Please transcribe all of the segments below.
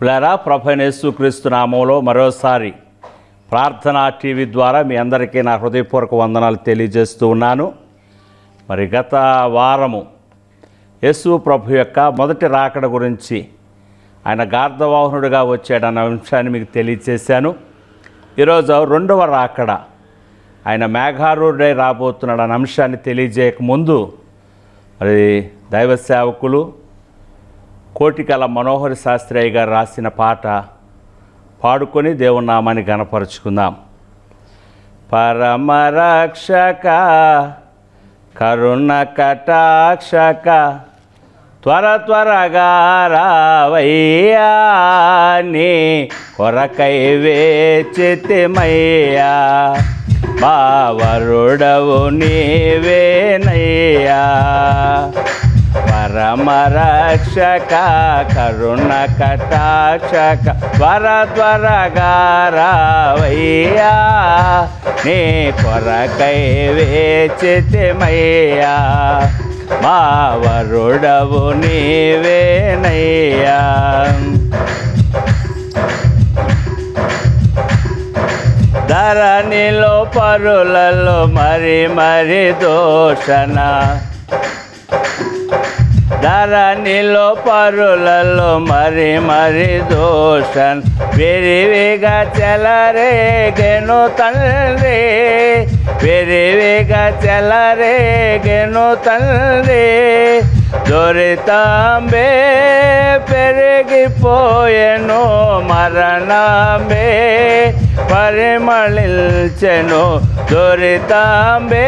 పిల్లరా ప్రభనేసు క్రీస్తు నామంలో మరోసారి ప్రార్థనా టీవీ ద్వారా మీ అందరికీ నా హృదయపూర్వక వందనాలు తెలియజేస్తూ ఉన్నాను. మరి గత వారము యేసు ప్రభు యొక్క మొదటి రాకడ గురించి ఆయన గార్ధవాహనుడిగా వచ్చాడన్న అంశాన్ని మీకు తెలియచేశాను ఈరోజు రెండవ రాకడ ఆయన మేఘారూఢుడై రాబోతున్నాడు అన్న అంశాన్ని తెలియజేయక ముందు మరి దైవ సేవకులు కోటికల మనోహరి శాస్త్రయ్య గారు రాసిన పాట పాడుకొని దేవునామాన్ని గణపరుచుకుందాం పరమరక్షక కరుణ కటాక్షక త్వర త్వరగా రావయ్యా నీ కొరకై వేచితిమయ్యా బావరుడవు నీవేనయ్యా. పరమరక్షక కరుణ కటాక్షక వర త్వరగా నీ కొరకై వేచితిమయ్యా మా వరుడవు నీవేనయ్యా. ధరణిలో పరులలో మరి మరి దోషణ ధరణిలో పరులలో మరి మరి దోషన్ విరివిగా చెలరేగెను తండ్రి విరివిగా చెలరేగెను తండ్రి దొరితాంబే పెరిగిపోయెను మరణమే పరిమళించెను దొరితాంబే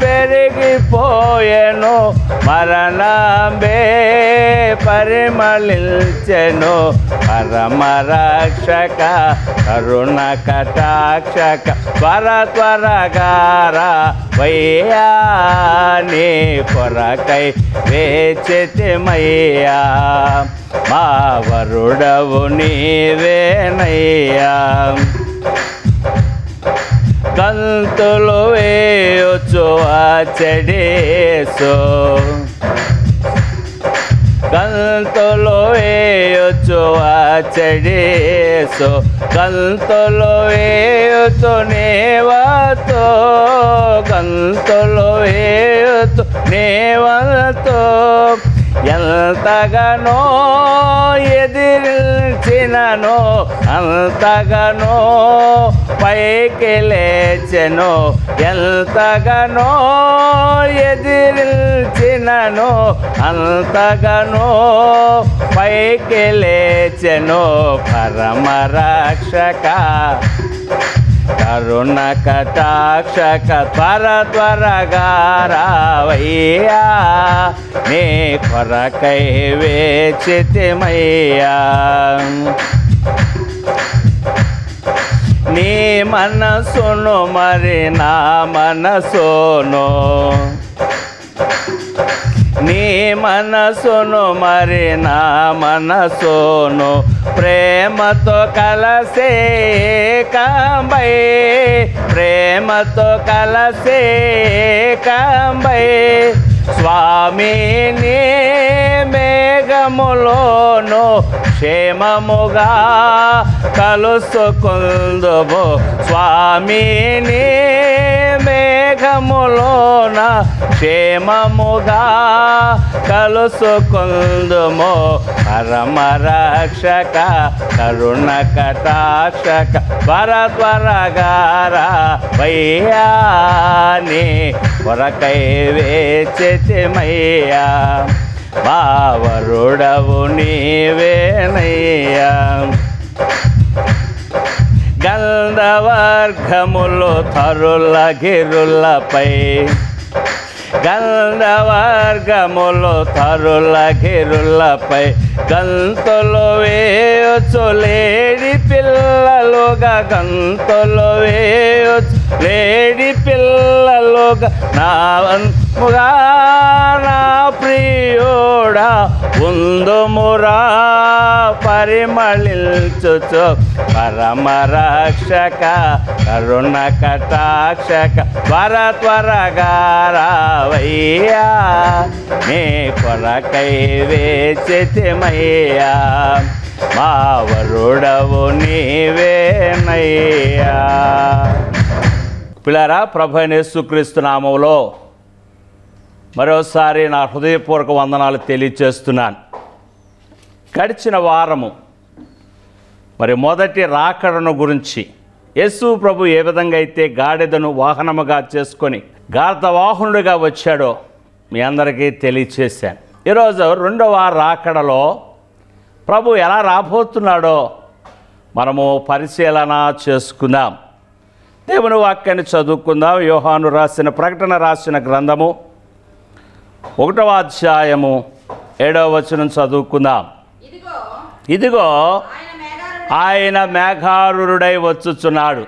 పెరిగిపోయెను మరణంబే పరిమళించెను పరమరక్షక కరుణ కటాక్షక త్వర త్వరగార వయ్యాని కొరకై వేచితిమయ్యా మా వరుడవు నీవేనయ్యా. కంతులు వేయొచ్చు ఆ చెడేసు. గంతులు వేయొచ్చు ఆ చెడేసు. గంతులు వేయొచ్చు నేవతో. కంతులు వేయొచ్చు నేవతో. ఎంతగానో ఎదిరించినను అంతగానో పైకి లేచెను ఎంతగానో ఎదిరించినను అంతగానో పైకి లేచెను పరమరక్షక కరుణ కటాక్షక త్వర త్వరగా రావయ్యా నీ కొరకై వేచితిమయ్యా. నీ మనసును మరి నా మనసును నీ మనసును మరి నా మనసును ప్రేమతో కలసే కాంబై ప్రేమతో కలసే కాంబై. స్వామిని మేఘములోను క్షేమముగా కలుసుకుందుము. స్వామిని మేఘములోన క్షేమముగా కలుసుకుందుము. పరమరక్షక కరుణ కటాక్షక త్వర త్వరగారా వయ్యాని కొరకై వేచితిమయ్యా. బావరుడవు నీవేనయ్యా. గంధవర్గములు తరుల గిరులపై. గంధవర్గములు తరుల గిరులపై గంతులు వేయొచ్చు లేడి పిల్లలుగా గంతులు వేయొచ్చు లేడి పిల్లలుగా నా ముగా నా ప్రియోడా ఉందుమురా పరిమళించుచు. పరమరక్షక కరుణ కటాక్షక త్వర త్వరగా రావయ్యా. నీ కొరకై వేచితిమయ్యా. మా వరుడవు నీవేనయ్యా. పిల్లరా ప్రభు నామంలో మరోసారి నా హృదయపూర్వక వందనాలు తెలియచేస్తున్నాను. గడిచిన వారము మరి మొదటి రాకడను గురించి యేసు ప్రభు ఏ విధంగా అయితే గాడిదను వాహనముగా చేసుకొని గార్ధవాహనుడిగా వచ్చాడో మీ అందరికీ తెలియచేశాను. ఈరోజు రెండవ రాకడలో ప్రభు ఎలా రాబోతున్నాడో మనము పరిశీలన చేసుకుందాం. దేవుని వాక్యాన్ని చదువుకుందాం. యోహాను రాసిన ప్రకటన రాసిన గ్రంథము ఒకటవ అధ్యాయము ఏడవ వచనం చదువుకుందాం. ఇదిగో ఆయన మేఘారుడు వచ్చుచున్నాడు.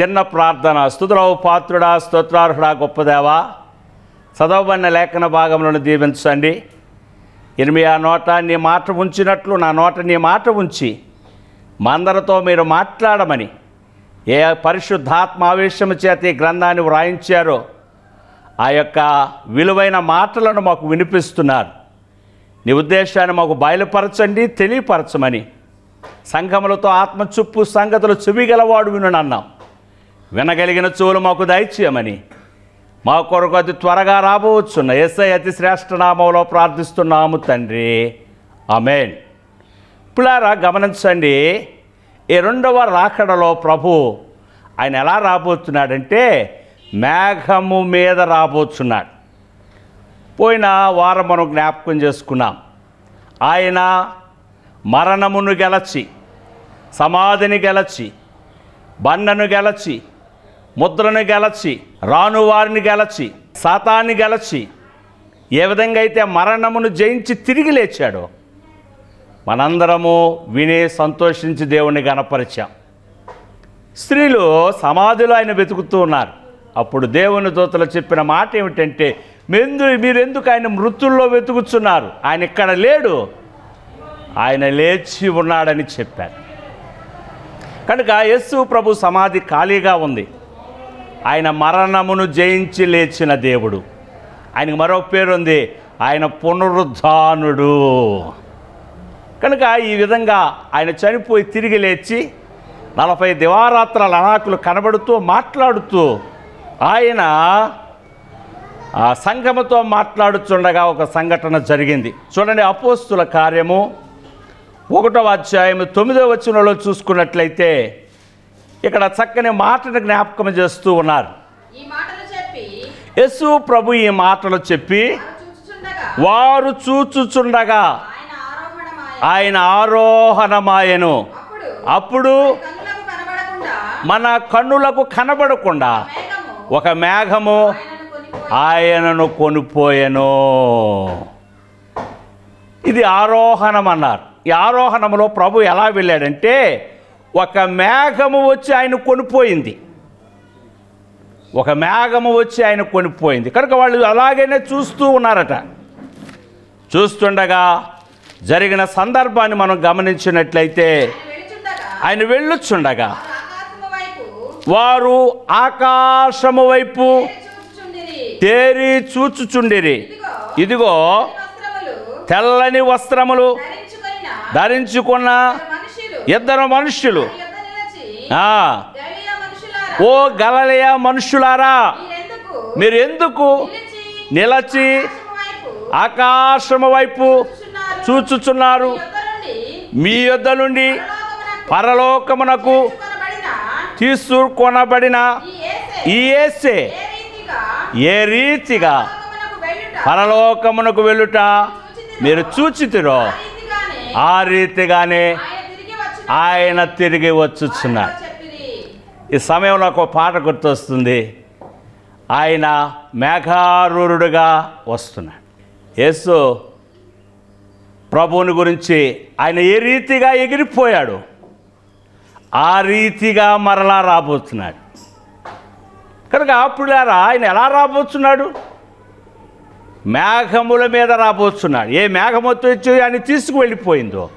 చిన్న ప్రార్థన. స్థుతులవు పాత్రుడా స్తోత్రార్హుడా గొప్పదేవా చదవబడిన లేఖన భాగంలో దీవించండి. ఎనిమిది ఆ నోట నీ మాట ఉంచినట్లు నా నోట నీ మాట ఉంచి మా అందరితో మీరు మాట్లాడమని ఏ పరిశుద్ధాత్మ ఆవేశము చేత ఈ గ్రంథాన్ని వ్రాయించారో ఆ యొక్క విలువైన మాటలను మాకు వినిపిస్తున్నారు. నీ ఉద్దేశాన్ని మాకు బయలుపరచండి తెలియపరచమని. సంఘములతో ఆత్మచుప్పు సంగతులు చెవిగలవాడు వినునన్నాం. వినగలిగిన చెవులు మాకు దయచేయమని. మా కొరకు అతి త్వరగా రాబోవచ్చున్న ఎస్ఐ అతి శ్రేష్ఠ నామంలో ప్రార్థిస్తున్నాము తండ్రి. అమేన్ పిల్లారా గమనించండి ఈ రెండవ రాకడలో ప్రభు ఆయన ఎలా రాబోతున్నాడంటే మేఘము మీద రాబోచున్నాడు. పోయిన వారం మనం జ్ఞాపకం చేసుకున్నాం. ఆయన మరణమును గెలచి సమాధిని గెలచి బండను గెలచి ముద్రను గెలచి రానువారిని గెలచి సాతాన్ని గెలచి ఏ విధంగా అయితే మరణమును జయించి తిరిగి లేచాడో మనందరము వినే సంతోషించి దేవుణ్ణి గనపరిచాం స్త్రీలు సమాధిలో ఆయన వెతుకుతూ ఉన్నారు. అప్పుడు దేవుని దూతలు చెప్పిన మాట ఏమిటంటే మెందు మీరెందుకు ఆయన మృతుల్లో వెతుకుతున్నారు? ఆయన ఇక్కడ లేడు? ఆయన లేచి ఉన్నాడని చెప్పారు. కనుక యేసు ప్రభు సమాధి ఖాళీగా ఉంది. ఆయన మరణమును జయించి లేచిన దేవుడు. ఆయనకు మరో పేరు ఉంది ఆయన పునరుద్ధానుడు. కనుక ఈ విధంగా ఆయన చనిపోయి తిరిగి లేచి నలభై దివారాత్రాల అనాకులు కనబడుతూ మాట్లాడుతూ ఆయన ఆ సంఘముతో మాట్లాడుచుండగా ఒక సంఘటన జరిగింది. చూడండి అపోస్తుల కార్యము ఒకటవ అధ్యాయం తొమ్మిదవ వచనంలో చూసుకున్నట్లయితే ఇక్కడ చక్కని మాటను జ్ఞాపకం చేస్తూ ఉన్నారు. యేసు ప్రభు ఈ మాటలు చెప్పి వారు చూచుచుండగా ఆయన ఆయన ఆరోహణమాయ ఆరోహణమాయను. అప్పుడు మన కన్నులకు కనబడకుండా ఒక మేఘము ఆయనను కొనిపోయెను. ఇది ఆరోహణం అన్నారు. ఈ ఆరోహణములో ప్రభు ఎలా వెళ్ళాడంటే ఒక మేఘము వచ్చి ఆయన కొనిపోయింది. ఒక మేఘము వచ్చి ఆయన కొనిపోయింది. కనుక వాళ్ళు అలాగనే చూస్తూ ఉన్నారట. చూస్తుండగా జరిగిన సందర్భాన్ని మనం గమనించినట్లయితే ఆయన వెళ్ళొచ్చుండగా వారు ఆకాశము వైపు తేరి చూచుచుండిరి. ఇదిగో తెల్లని వస్త్రములు ధరించుకున్న ఇద్దరు మనుష్యులు. ఓ గలలయ మనుషులారా మీరు ఎందుకు నిలచి ఆకాశము వైపు చూచుచున్నారు? మీ యొద్ద నుండి పరలోకమునకు తీసుకొనబడిన ఈ ఏసే ఏ రీతిగా పరలోకమునకు వెళ్ళుట మీరు చూచితిరో ఆ రీతిగానే ఆయన తిరిగి వచ్చుచున్నారు ఈ సమయంలో ఒక పాట గుర్తొస్తుంది. ఆయన మేఘారూరుడుగా వస్తున్నాడు. యేసు ప్రభువుని గురించి ఆయన ఏ రీతిగా ఎగిరిపోయాడు? ఆ రీతిగా మరలా రాబోతున్నాడు. కనుక అప్పుడారా ఆయన ఎలా రాబోతున్నాడు? మేఘముల మీద రాబోతున్నాడు. ఏ మేఘమొత్తు వచ్చి ఆయన తీసుకువెళ్ళిపోయిందో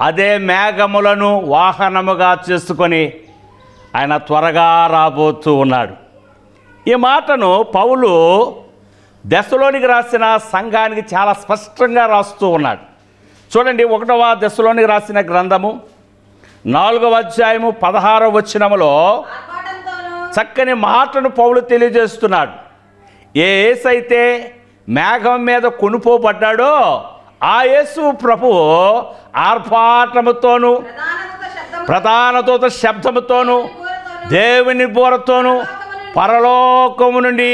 అదే మేఘములను వాహనముగా చేసుకొని ఆయన త్వరగా రాబోతూ ఉన్నాడు. ఈ మాటను పౌలు దశలోనికి రాసిన సంఘానికి చాలా స్పష్టంగా రాస్తూ ఉన్నాడు. చూడండి ఒకటవ దశలోనికి రాసిన గ్రంథము నాలుగవ అధ్యాయము పదహారవ ఆర్భాటంతోనూ చక్కని మాటను పౌలు తెలియజేస్తున్నాడు ఏ యేసైతే మేఘం మీద కొనుపోబడ్డాడో ఆ యేసు ప్రభు ఆర్భాటముతోనూ ప్రధానత శబ్దము ప్రధాన దూత శబ్దముతోనూ దేవుని బోరతోనూ పరలోకము నుండి.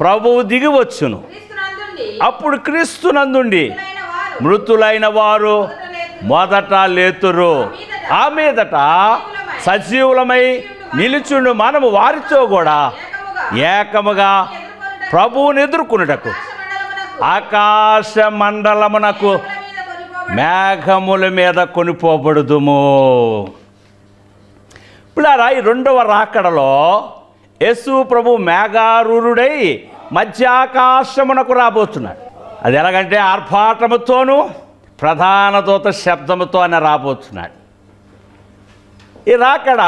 ప్రభువు దిగి వచ్చును క్రీస్తునందుండి అప్పుడు క్రీస్తు నందుండి మృతులైన వారు మృతులైన వారు మొదట లేతురు. ఆ మీదట సజీవులమై నిలుచుండు మనము వారితో కూడా ఏకముగా ప్రభువుని ఎదుర్కొనుటకు ఆకాశ మండలమునకు మేఘముల మీద కొనిపోబడుదుము. పిల్లారా ఈ రెండవ రాకడలో యేసు ప్రభు మేఘారూరుడై మధ్యాకాశమునకు రాబోతున్నాడు. అది ఎలాగంటే ఆర్భాటముతోనూ ప్రధాన దూత శబ్దముతో అని రాబోతున్నాడు. ఈ రాకడ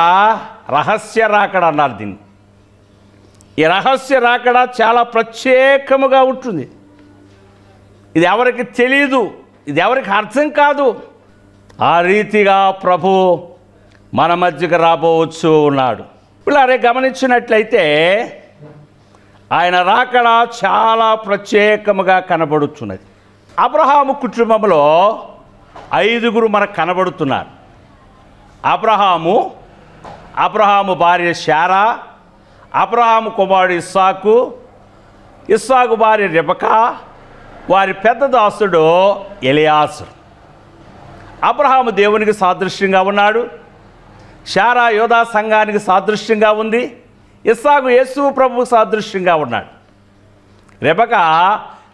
రహస్య రాకడ అన్నారు దీన్ని. ఈ రహస్య రాకడ చాలా ప్రత్యేకముగా ఉంటుంది. ఇది ఎవరికి తెలియదు ఇది ఎవరికి అర్థం కాదు. ఆ రీతిగా ప్రభు మన మధ్యకు రాబోవచ్చు ఉన్నాడు పిల్లరే గమనించినట్లయితే ఆయన రాకడ చాలా ప్రత్యేకముగా కనబడుతున్నది. అబ్రహాము కుటుంబంలో ఐదుగురు మనకు కనబడుతున్నారు. అబ్రహాము అబ్రహాము భార్య శారా అబ్రహాము కుమారుడు ఇస్సాకు ఇస్సాకు భార్య రిబకా వారి పెద్ద దాసుడు ఎలియాసు అబ్రహాము దేవునికి సాదృశ్యంగా ఉన్నాడు. శారా యోధా సంఘానికి సాదృశ్యంగా ఉంది. ఇస్సాకు యేసు ప్రభుకు సాదృశ్యంగా ఉన్నాడు. రెబక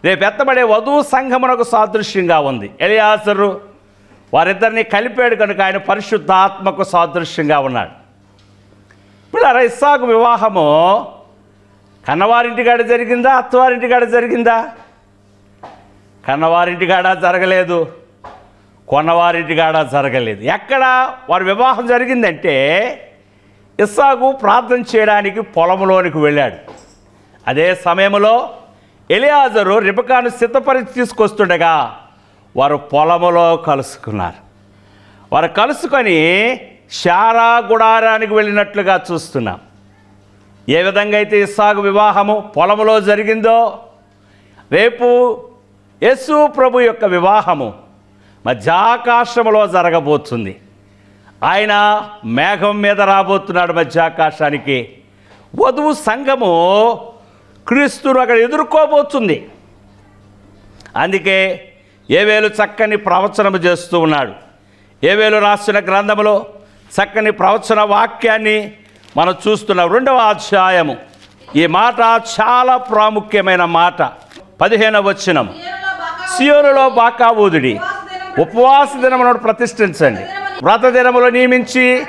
రేపెత్తబడే వధువు సంఘమునకు సాదృశ్యంగా ఉంది. ఎలియాసరు వారిద్దరిని కలిపాడు కనుక ఆయన పరిశుద్ధాత్మకు సాదృశ్యంగా ఉన్నాడు. పిల్లల ఇస్సాకు వివాహము కన్నవారింటికాడ జరిగిందా అత్తవారింటికాడ జరిగిందా? కన్నవారింటికాడ జరగలేదు కొన్నవారింటికాడ జరగలేదు. ఎక్కడ వారి వివాహం జరిగిందంటే ఇస్సాకు ప్రార్థన చేయడానికి పొలంలోనికి వెళ్ళాడు. అదే సమయంలో ఎలియాజరు రిబకాను సిద్ధపరిచి తీసుకొస్తుండగా వారు పొలములో కలుసుకున్నారు. వారు కలుసుకొని శారా గుడారానికి వెళ్ళినట్లుగా చూస్తున్నాం. ఏ విధంగా అయితే ఇస్సాగు వివాహము పొలములో జరిగిందో రేపు యేసు ప్రభు యొక్క వివాహము మధ్యాకాశములో జరగబోతుంది. ఆయన మేఘం మీద రాబోతున్నాడు మధ్యాకాశానికి. వధువు సంఘము క్రీస్తును అక్కడ ఎదుర్కోబోతుంది. అందుకే ఏవేలు చక్కని ప్రవచనము చేస్తూ ఉన్నాడు. ఏవేలు రాసిన గ్రంథములో చక్కని ప్రవచన వాక్యాన్ని మనం చూస్తున్నాం. రెండవ అధ్యాయము. ఈ మాట చాలా ప్రాముఖ్యమైన మాట. పదిహేనవ వచనం. సియోనులో బాకా ఊదుడి. ఉపవాస దినములను ప్రతిష్ఠించండి. వ్రత దినములు నియమించి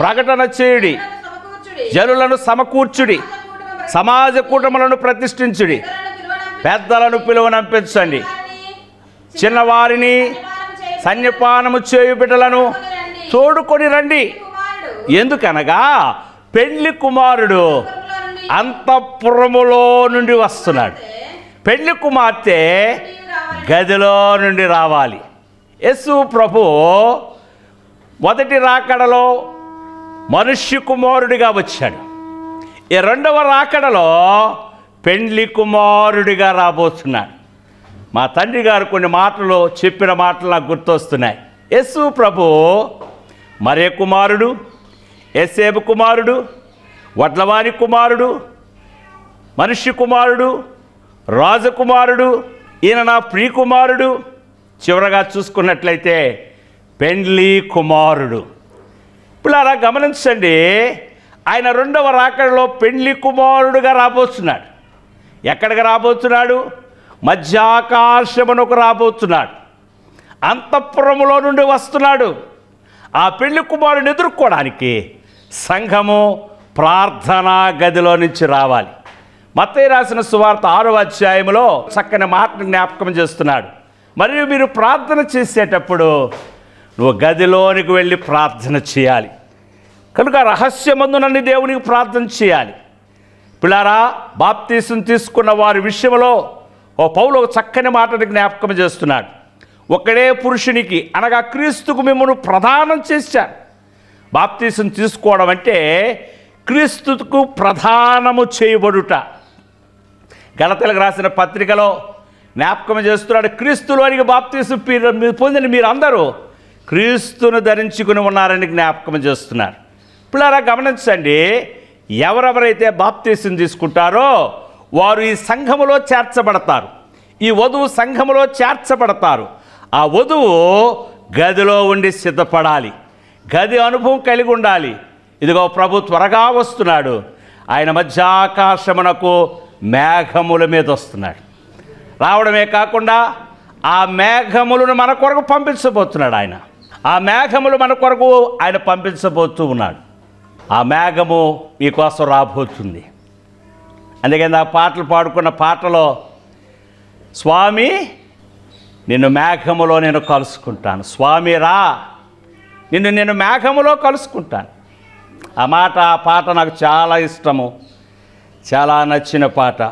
ప్రకటన చేయుడి. జనులను సమకూర్చుడి. సమాజ కూటములను ప్రతిష్ఠించుడి. పెద్దలను పిలువనంపించండి. చిన్నవారిని సన్నిపానము సన్యపానము చేయు బిడ్డలను తోడుకొని రండి. ఎందుకనగా పెళ్ళి కుమారుడు అంతఃపురములో నుండి వస్తున్నాడు. పెళ్ళి కుమార్తె గదిలో నుండి రావాలి. యస్సు ప్రభు మొదటి రాకడలో మనుష్య కుమారుడిగా వచ్చాడు. ఈ రెండవ రాకడలో పెండ్లి కుమారుడిగా రాబోతున్నాడు. మా తండ్రి గారు కొన్ని మాటలు చెప్పిన మాటలు నాకు గుర్తొస్తున్నాయి. యస్సు ప్రభు మరే కుమారుడు ఎస్సేబు కుమారుడు వడ్లవాణి కుమారుడు మనిషి కుమారుడు రాజకుమారుడు ఈయన నా ప్రియకుమారుడు చివరగా చూసుకున్నట్లయితే పెండ్లి కుమారుడు. ఇప్పుడు అలా గమనించండి ఆయన రెండవ రాకడలో పెండ్లి కుమారుడుగా రాబోతున్నాడు. ఎక్కడికి రాబోతున్నాడు? మధ్యాకాశమునకు రాబోతున్నాడు. అంతఃపురములో నుండి వస్తున్నాడు. ఆ పెళ్ళి కుమారుని ఎదుర్కోవడానికి సంఘము ప్రార్థనా గదిలో నుంచి రావాలి. మత్తయ్య రాసిన సువార్త ఆరో అధ్యాయంలో చక్కని మాటను జ్ఞాపకం చేస్తున్నాడు. మరియు మీరు ప్రార్థన చేసేటప్పుడు నువ్వు గదిలోనికి వెళ్ళి ప్రార్థన చేయాలి. కనుక రహస్యమందునని దేవునికి ప్రార్థన చేయాలి. పిల్లారా బాప్తీసం తీసుకున్న వారి విషయంలో ఓ పౌలు ఒక చక్కని మాటని జ్ఞాపకం చేస్తున్నాడు. ఒకడే పురుషునికి అనగా క్రీస్తుకు మిమ్మల్ని ప్రధానం చేశారు. బాప్తీసం తీసుకోవడం అంటే క్రీస్తుకు ప్రధానము చేయబడుట. గలతలకు రాసిన పత్రికలో జ్ఞాపకం చేస్తున్నాడు క్రీస్తులోనికి బాప్తీసు మీరు పొందిన మీరందరూ క్రీస్తును ధరించుకుని ఉన్నారని జ్ఞాపకం చేస్తున్నారు. పిల్లరా గమనించండి ఎవరెవరైతే బాప్తీసం తీసుకుంటారో వారు ఈ సంఘములో చేర్చబడతారు. ఈ వధువు సంఘములో చేర్చబడతారు. ఆ వధువు గదిలో ఉండి సిద్ధపడాలి. గది అనుభవం కలిగి ఉండాలి. ఇదిగో ప్రభు త్వరగా వస్తున్నాడు. ఆయన మధ్యాకాశమునకు మేఘముల మీద వస్తున్నాడు. రావడమే కాకుండా ఆ మేఘములను మన కొరకు పంపించబోతున్నాడు ఆయన. ఆ మేఘములు మన కొరకు ఆయన పంపించబోతూ ఉన్నాడు. ఆ మేఘము మీకోసం రాబోతుంది. అందుకని ఆ పాటలు పాడుకున్న పాటలో స్వామి నిన్ను మేఘములో నేను కలుసుకుంటాను. స్వామి రా నిన్ను నేను మేఘములో కలుసుకుంటాను. ఆ మాట ఆ పాట నాకు చాలా ఇష్టము. చాలా నచ్చిన పాట.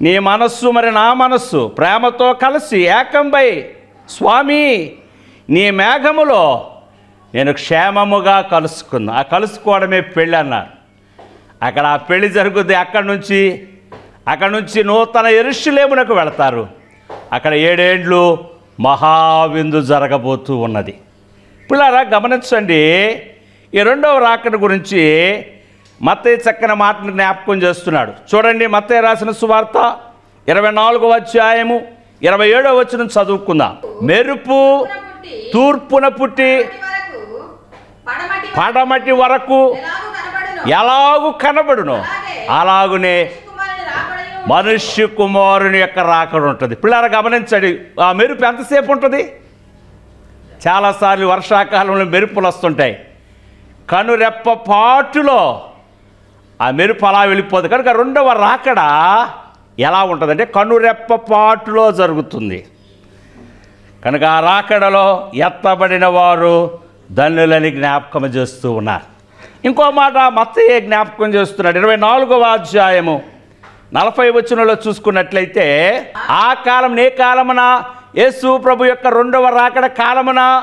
నీ మనస్సు మరి నా మనస్సు ప్రేమతో కలిసి ఏకంబై స్వామి నీ మేఘములో నేను క్షేమముగా కలుసుకున్నా. ఆ కలుసుకోవడమే పెళ్ళి అన్నారు. అక్కడ ఆ పెళ్ళి జరుగుద్ది అక్కడి నుంచి? అక్కడి నుంచి నూతన ఎరుషులేమునకు వెళతారు. అక్కడ ఏడేండ్లు మహావిందు జరగబోతూ ఉన్నది. పిల్లారా గమనించండి ఈ రెండవ రాకడ గురించి మత్తయ్య చక్కని మాటను జ్ఞాపకం చేస్తున్నాడు. చూడండి మత్తయ్య రాసిన సువార్త ఇరవై నాలుగవ అధ్యాయము ఇరవై ఏడవ వచ్చిన చదువుకుందాం. మెరుపు తూర్పున పుట్టి పడమటి వరకు ఎలాగూ కనబడును ఎలాగు అలాగునే మనుష్య కుమారుని యొక్క రాకడ ఉంటుంది. పిల్లలు గమనించండి ఆ మెరుపు ఎంతసేపు ఉంటుంది? చాలాసార్లు వర్షాకాలంలో మెరుపులు వస్తుంటాయి. కనురెప్ప పాటులో ఆ మెరుపు అలా వెళ్ళిపోతుంది కనుక రెండవ రాకడ ఎలా ఉంటుందంటే కనురెప్ప పాటులో జరుగుతుంది. కనుక ఆ రాకడలో ఎత్తబడిన వారు ధన్యులని జ్ఞాపకం చేస్తూ ఉన్నారు. ఇంకో మాట మత్తయ్య జ్ఞాపకం చేస్తున్నాడు. ఇరవై నాలుగవ అధ్యాయము. నలభై వచనంలో చూసుకున్నట్లయితే ఆ కాలం నే కాలమున? యేసు ప్రభు యొక్క రెండవ రాకడ కాలమున?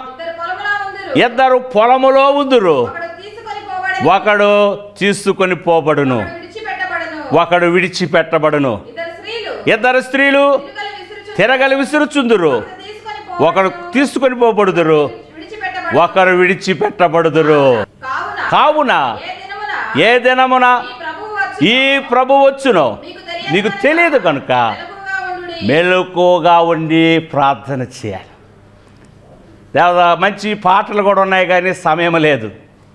ఇద్దరు పొలములో ఉందురు. ఒకడు తీసుకొని పోబడును. ఒకడు విడిచిపెట్టబడును. ఇద్దరు స్త్రీలు. తిరుగలి విసురుచు తిరగలి విసురుచుందురు. ఒకడు తీసుకొని పోబడుదురు. ఒకరు విడిచిపెట్టబడుదురు. కావున ఏ ఏ దినమున? ఈ ప్రభు వచ్చును. నీకు తెలియదు కనుక. మెలకుగా ఉండి ప్రార్థన చేయాలి. లేదా మంచి పాటలు కూడా ఉన్నాయి కానీ సమయం లేదు.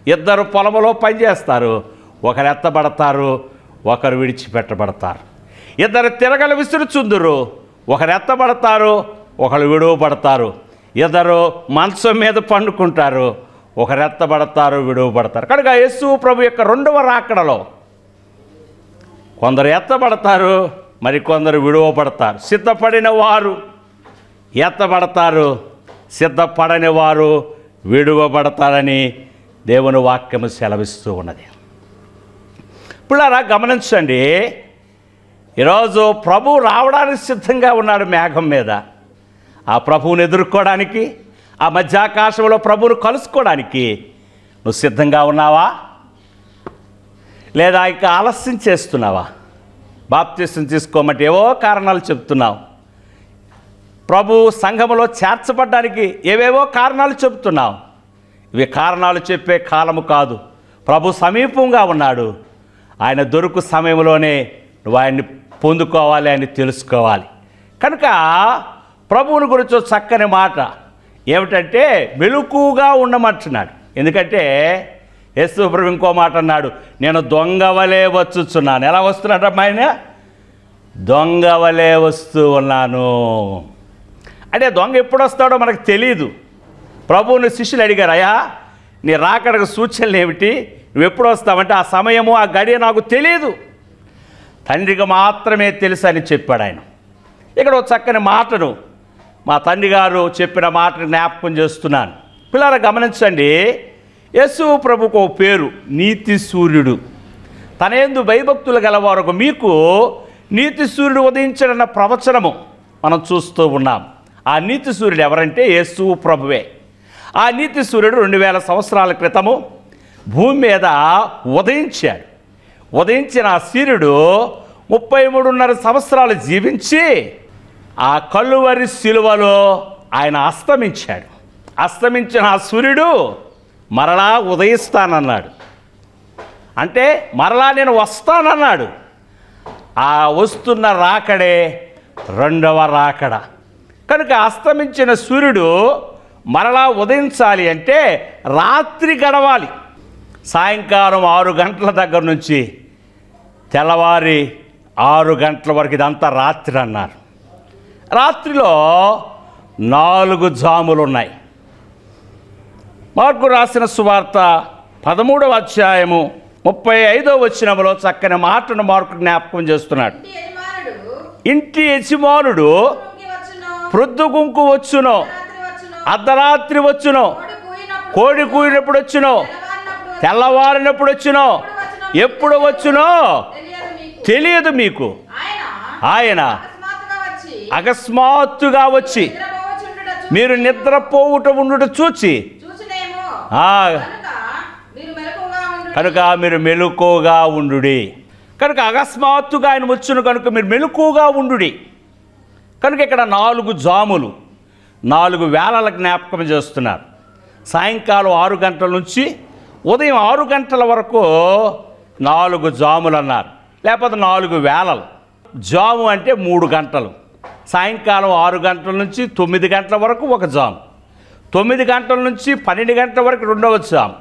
ఇద్దరు పొలములో పనిచేస్తారు ఒకరు ఎత్తబడతారు ఒకరు విడిచిపెట్టబడతారు. ఇద్దరు తిరగలు విసురుచుందురు. ఒకరు ఎత్తబడతారు ఒకరు విడువబడతారు. ఇద్దరు మంచం మీద పండుకుంటారు. ఒకరు ఎత్తబడతారు విడువబడతారు. కనుక యేసు ప్రభు యొక్క రెండవ రాకడలో కొందరు ఎత్తబడతారు మరి కొందరు విడువబడతారు. సిద్ధపడిన వారు ఎత్తబడతారు సిద్ధపడని వారు విడువబడతారని దేవుని వాక్యము సెలవిస్తూ ఉన్నది. పిల్లరా గమనించండి ఈరోజు ప్రభు రావడానికి సిద్ధంగా ఉన్నాడు మేఘం మీద. ఆ ప్రభువుని ఎదుర్కోవడానికి ఆ మధ్యాకాశంలో ప్రభువును కలుసుకోవడానికి నువ్వు సిద్ధంగా ఉన్నావా? లేదా ఇక ఆలస్యం చేస్తున్నావా? బాప్తిస్తం తీసుకోమంటే ఏవో కారణాలు చెప్తున్నావు. ప్రభు సంఘములో చేర్చబడ్డానికి ఏవేవో కారణాలు చెప్తున్నావు. ఇవి కారణాలు చెప్పే కాలము కాదు. ప్రభు సమీపంగా ఉన్నాడు. ఆయన దొరుకు సమయంలోనే నువ్వు ఆయన్ని పొందుకోవాలి అని తెలుసుకోవాలి. కనుక ప్రభువుని గురించి చక్కని మాట ఏమిటంటే మెలుకుగా ఉండమంటున్నాడు. ఎందుకంటే యేసు ప్రభు ఇంకో మాట అన్నాడు నేను దొంగవలే వచ్చుచున్నాను. ఎలా వస్తున్నాడమ్మా ఆయన? దొంగవలే వస్తూ ఉన్నాను. అంటే దొంగ ఎప్పుడు వస్తాడో మనకు తెలియదు ప్రభువుని శిష్యులు అడిగారు అయ్యా నీ రాకడకు సూచనలు ఏమిటి? నువ్వు ఎప్పుడు వస్తావంటే ఆ సమయము ఆ గడియ నాకు తెలియదు తండ్రికి మాత్రమే తెలుసు అని చెప్పాడు ఆయన. ఇక్కడ ఒక చక్కని మాటను మా తండ్రి గారు చెప్పిన మాటను జ్ఞాపకం చేస్తున్నాను. పిల్లలు గమనించండి యేసు ప్రభుకు పేరు నీతి సూర్యుడు. తనేందు భయభక్తులు గలవారు మీకు నీతి సూర్యుడు ఉదయించడన్న ప్రవచనము మనం చూస్తూ ఉన్నాం. ఆ నీతి సూర్యుడు ఎవరంటే యేసు ప్రభువే. ఆ నీతి సూర్యుడు రెండు వేల సంవత్సరాల క్రితము భూమి మీద ఉదయించాడు. ఉదయించిన ఆ సూర్యుడు ముప్పై మూడున్నర సంవత్సరాలు జీవించి ఆ కల్లువరి శిలువలో ఆయన అస్తమించాడు. అస్తమించిన ఆ సూర్యుడు మరలా ఉదయిస్తానన్నాడు. అంటే మరలా నేను వస్తానన్నాడు. ఆ వస్తున్న రాకడే రెండవ రాకడ. కనుక అస్తమించిన సూర్యుడు మరలా ఉదయించాలి అంటే రాత్రి గడవాలి. సాయంకాలం ఆరు గంటల దగ్గర నుంచి తెల్లవారి ఆరు గంటల వరకు ఇదంతా రాత్రి అన్నారు. రాత్రిలో నాలుగు జాములు ఉన్నాయి మార్కు రాసిన సువార్త పదమూడవ అధ్యాయము ముప్పై ఐదో వచ్చినములో చక్కని మాటను మార్కు జ్ఞాపకం చేస్తున్నాడు. ఇంటి యజమానుడు ప్రొద్దుగుంకు వచ్చును. రాత్రి వచ్చును. అర్ధరాత్రి వచ్చును. కోడి కూయినప్పుడు వచ్చును. తెల్లవారినప్పుడు వచ్చును. ఎప్పుడు వచ్చునో? తెలియదు మీకు. ఆయన అకస్మాత్తుగా వచ్చి మీరు నిద్రపోవుట ఉండుట చూచి కనుక మీరు మెలకువగా ఉండు కనుక మీరు మెలకుగా ఉండుడి. కనుక అకస్మాత్తుగా ఆయన వచ్చును కనుక మీరు మెలకుగా ఉండుడి. కనుక ఇక్కడ నాలుగు జాములు నాలుగు వేళల జ్ఞాపకం చేస్తున్నారు. సాయంకాలం ఆరు గంటల నుంచి ఉదయం ఆరు గంటల వరకు నాలుగు జాములు అన్నారు. లేకపోతే నాలుగు వేళలు. జాము అంటే మూడు గంటలు. సాయంకాలం ఆరు గంటల నుంచి తొమ్మిది గంటల వరకు ఒక జాము. తొమ్మిది గంటల నుంచి పన్నెండు గంటల వరకు రెండవ జాము.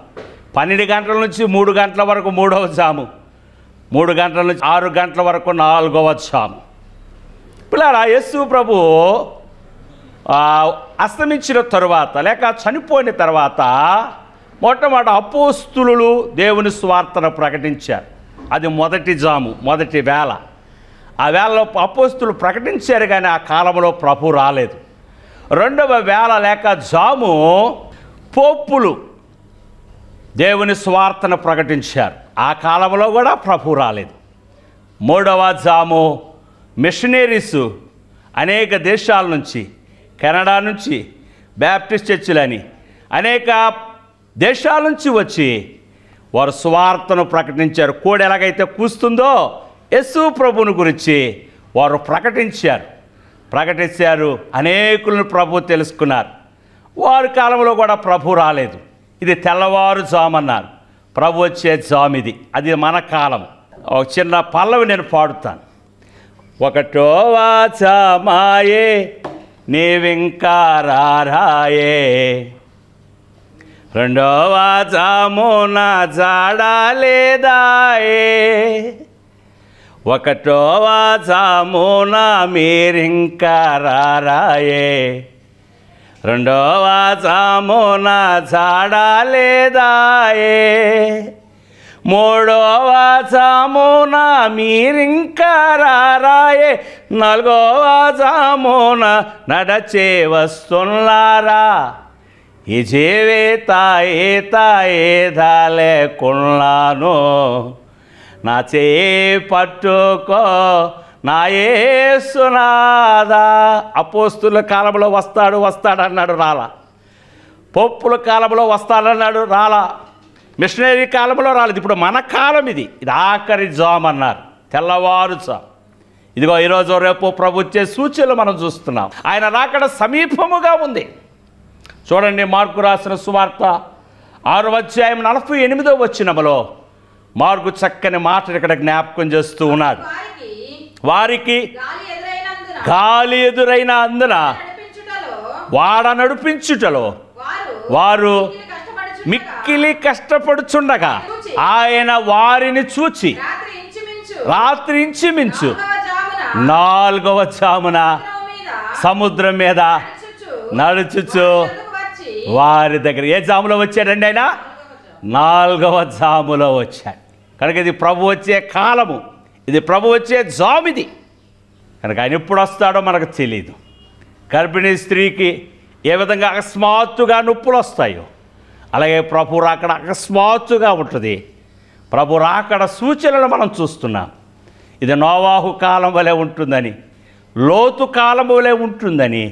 పన్నెండు గంటల నుంచి మూడు గంటల వరకు మూడవ జాము. మూడు గంటల నుంచి ఆరు గంటల వరకు నాలుగవ జాము. పిల్లారా యేసు ప్రభు అస్తమించిన తరువాత లేక చనిపోయిన తర్వాత మొట్టమొదటి అపోస్తులు దేవుని స్వార్థను ప్రకటించారు. అది మొదటి జాము మొదటి వేళ. ఆ వేళలో అపోస్తులు ప్రకటించారు కానీ ఆ కాలంలో ప్రభు రాలేదు. రెండవ వేళ లేక జాము పోప్పులు దేవుని స్వార్థను ప్రకటించారు. ఆ కాలంలో కూడా ప్రభు రాలేదు. మూడవ జాము మిషనరీస్ అనేక దేశాల నుంచి కెనడా నుంచి బ్యాప్టిస్ట్ చర్చిలని అనేక దేశాల నుంచి వచ్చి వారు స్వార్థను ప్రకటించారు. కోడి ఎలాగైతే కూస్తుందో యస్సు ప్రభుని గురించి వారు ప్రకటించారు. ప్రకటించారు. అనేకులను ప్రభు తెలుసుకున్నారు. వారి కాలంలో కూడా ప్రభు రాలేదు. ఇది తెల్లవారు జామన్నారు ప్రభు వచ్చే జామ్ ఇది. అది మన కాలం. ఒక చిన్న పల్లవి నేను పాడుతాను. ఒకటో వాచమాయే నీవింకా రారాయే. నా జామున జాడలేదాయే ఒకటో జామున మీరింకా రారాయే. రెండవ జామున జాడలేదాయే మూడవ జామున మీరింకా రారాయే. నాలుగవ చామున నడచే వస్తున్నారా ఈ జీవే తాయే తాయే దాలేకున్నాను నా చేయి పట్టుకో నా ఏసునాదా అపోస్తుల కాలంలో వస్తాడు వస్తాడు అన్నాడు రాలా. పప్పుల కాలంలో వస్తాడన్నాడు రాలా. మిషనరీ కాలంలో రాలేదు. ఇప్పుడు మన కాలం ఇది. ఇది ఆఖరి జామ్ అన్నారు తెల్లవారు జామ్ ఇదిగో ఈరోజు రేపు ప్రభు వచ్చే సూచనలు మనం చూస్తున్నాం. ఆయన రాకడ సమీపముగా ఉంది. చూడండి మార్కు రాసిన సువార్త ఆరు అధ్యాయం నలభై ఎనిమిదో వచ్చినములో మార్కు చక్కని మాటలు ఇక్కడ జ్ఞాపకం చేస్తూ ఉన్నాడు. వారికి గాలి ఎదురైన అందున వాడ నడిపించుటలో వారు మిక్కిలి కష్టపడుచుండగా ఆయన వారిని చూచి రాత్రి ఇంచుమించు నాలుగవ జామున సముద్రం మీద నడుచుచు వారి దగ్గర ఏ జాములో వచ్చాడండి ఆయన? నాలుగవ జాములో వచ్చాడు. కనుక ఇది ప్రభు వచ్చే కాలము. ఇది ప్రభు వచ్చే జామిది. ఇది కనుక ఆయన ఎప్పుడు వస్తాడో మనకు తెలియదు గర్భిణీ స్త్రీకి ఏ విధంగా అకస్మాత్తుగా నొప్పులు వస్తాయో అలాగే ప్రభు రాకడ అకస్మాత్తుగా ఉంటుంది. ప్రభు రాకడ సూచనలు మనం చూస్తున్నాం. ఇది నోవాహు కాలం వలె ఉంటుందని లోతు కాలం వలె ఉంటుందని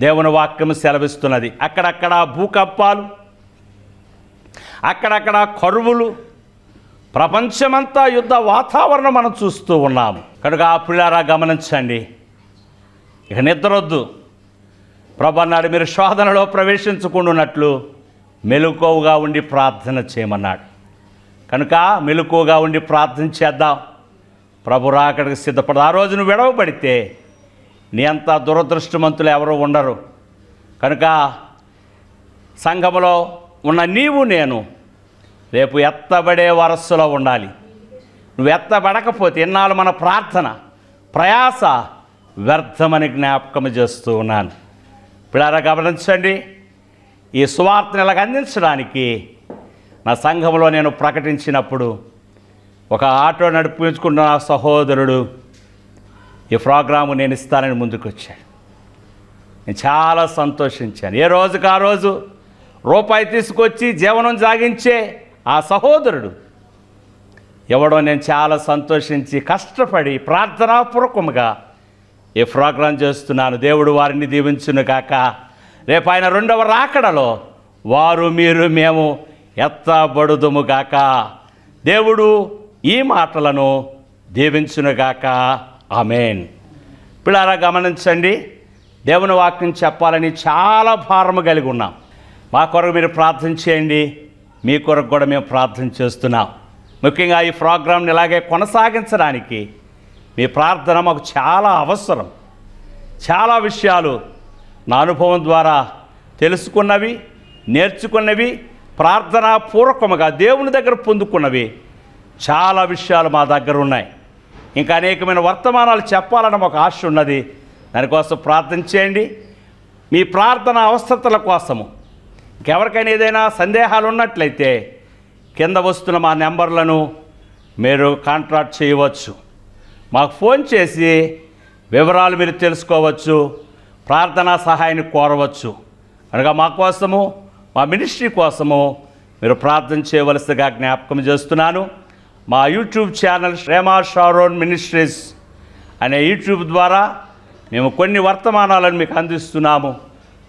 దేవుని వాక్యం సెలవిస్తున్నది. అక్కడక్కడ భూకంపాలు అక్కడక్కడ కరువులు ప్రపంచమంతా యుద్ధ వాతావరణం మనం చూస్తూ ఉన్నాము. కనుక ఆ పిల్లారా గమనించండి. ఇక నిద్రొద్దు. ప్రభు అన్నాడు మీరు శోధనలో ప్రవేశించుకుంటున్నట్లు మెలకువగా ఉండి ప్రార్థన చేయమన్నాడు. కనుక మెలకువగా ఉండి ప్రార్థన చేద్దాం. ప్రభు రాకడికి సిద్ధపడదు. ఆ రోజు నువ్వు విడవబడితే నీ అంత దురదృష్టవంతులు ఎవరు ఉండరు. కనుక సంఘములో ఉన్న నీవు నేను రేపు ఎత్తబడే వరస్సులో ఉండాలి. నువ్వు ఎత్తబడకపోతే ఇన్నాళ్ళు మన ప్రార్థన ప్రయాస వ్యర్థమని జ్ఞాపకం చేస్తూ ఉన్నాను. ఇప్పుడారా గమనించండి ఈ సువార్తను ఇలాగ అందించడానికి నా సంఘంలో నేను ప్రకటించినప్పుడు ఒక ఆటో నడిపించుకున్న నా సహోదరుడు ఈ ప్రోగ్రాము నేను ఇస్తానని ముందుకు వచ్చాడు. నేను చాలా సంతోషించాను. ఏ రోజుకు ఆ రోజు రూపాయి తీసుకొచ్చి జీవనం సాగించే ఆ సహోదరుడు ఎవడో నేను చాలా సంతోషించి కష్టపడి ప్రార్థనాపూర్వకముగా ఈ ప్రోగ్రాం చేస్తున్నాను. దేవుడు వారిని దీవించును కాక రేపు ఆయన రెండవ రాకడలో వారు మీరు మేము ఎత్తబడుదుము గాక దేవుడు ఈ మాటలను దీవించునుగాక. ఆమెన్. పిల్లారా గమనించండి. దేవుని వాక్యం చెప్పాలని చాలా భారము కలిగి ఉన్నాం. మా కొరకు మీరు ప్రార్థన చేయండి. మీ కొరకు కూడా మేము ప్రార్థన చేస్తున్నాం. ముఖ్యంగా ఈ ప్రోగ్రాంని ఇలాగే కొనసాగించడానికి మీ ప్రార్థన మాకు చాలా అవసరం. చాలా విషయాలు నా అనుభవం ద్వారా తెలుసుకున్నవి నేర్చుకున్నవి ప్రార్థనాపూర్వకముగా దేవుని దగ్గర పొందుకున్నవి చాలా విషయాలు మా దగ్గర ఉన్నాయి. ఇంకా అనేకమైన వర్తమానాలు చెప్పాలని ఒక ఆశ ఉన్నది. దానికోసం ప్రార్థన చేయండి. మీ ప్రార్థన అవసరతల కోసము ఇంకెవరికైనా ఏదైనా సందేహాలు ఉన్నట్లయితే కింద వస్తున్న మా నెంబర్లను మీరు కాంట్రాక్ట్ చేయవచ్చు. మాకు ఫోన్ చేసి వివరాలు మీరు తెలుసుకోవచ్చు ప్రార్థనా సహాయాన్ని కోరవచ్చు. అనగా మా కోసము మా మినిస్ట్రీ కోసము మీరు ప్రార్థన చేయవలసిగా జ్ఞాపకం చేస్తున్నాను. మా YouTube channel Shrema Sharon ministries అనే యూట్యూబ్ ద్వారా మేము కొన్ని వర్తమానాలను మీకు అందిస్తున్నాము.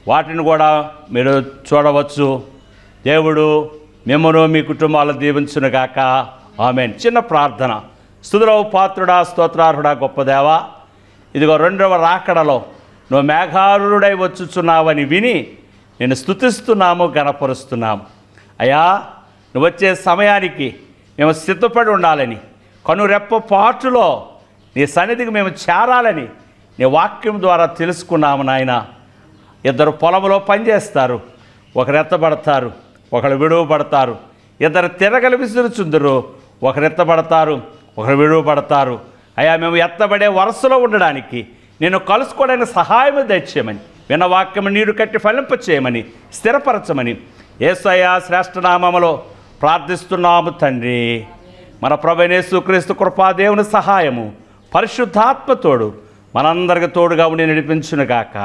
వాటిని కూడా మీరు చూడవచ్చు. దేవుడు మిమ్మను మీ కుటుంబాలను దీవించునుగాక ఆమె చిన్న ప్రార్థన. స్థుతులవు పాత్రుడా స్తోత్రార్హుడా గొప్పదేవా ఇదిగో రెండవ రాకడలో నువ్వు మేఘారుడై వచ్చుచున్నావని విని నేను స్థుతిస్తున్నాము గణపరుస్తున్నాము. అయ్యా నువ్వు వచ్చే సమయానికి మేము సిద్ధపడి ఉండాలని కనురెప్ప పాటులో నీ సన్నిధికి మేము చేరాలని నీ వాక్యం ద్వారా తెలుసుకున్నాము నాయన. ఇద్దరు పొలంలో పనిచేస్తారు ఒకరు ఎత్తబడతారు ఒకరు విడువబడతారు ఇద్దరు తిరగలి విసురుచుందరు ఒకరు ఎత్తబడతారు ఒకరు విడువబడతారు అయ్యా మేము ఎత్తబడే వరుసలో ఉండడానికి నేను కలుసుకోవడానికి సహాయం దయచేయమని విన్న వాక్యం నీరు కట్టి ఫలింప చేయమని స్థిరపరచమని ఏసయ్యా శ్రేష్ఠనామములో ప్రార్థిస్తున్నాము తండ్రి. మన ప్రభనేసు క్రీస్తు కృపాదేవుని సహాయము పరిశుద్ధాత్మతోడు మనందరికి తోడుగా ఉండి నడిపించునుగాక.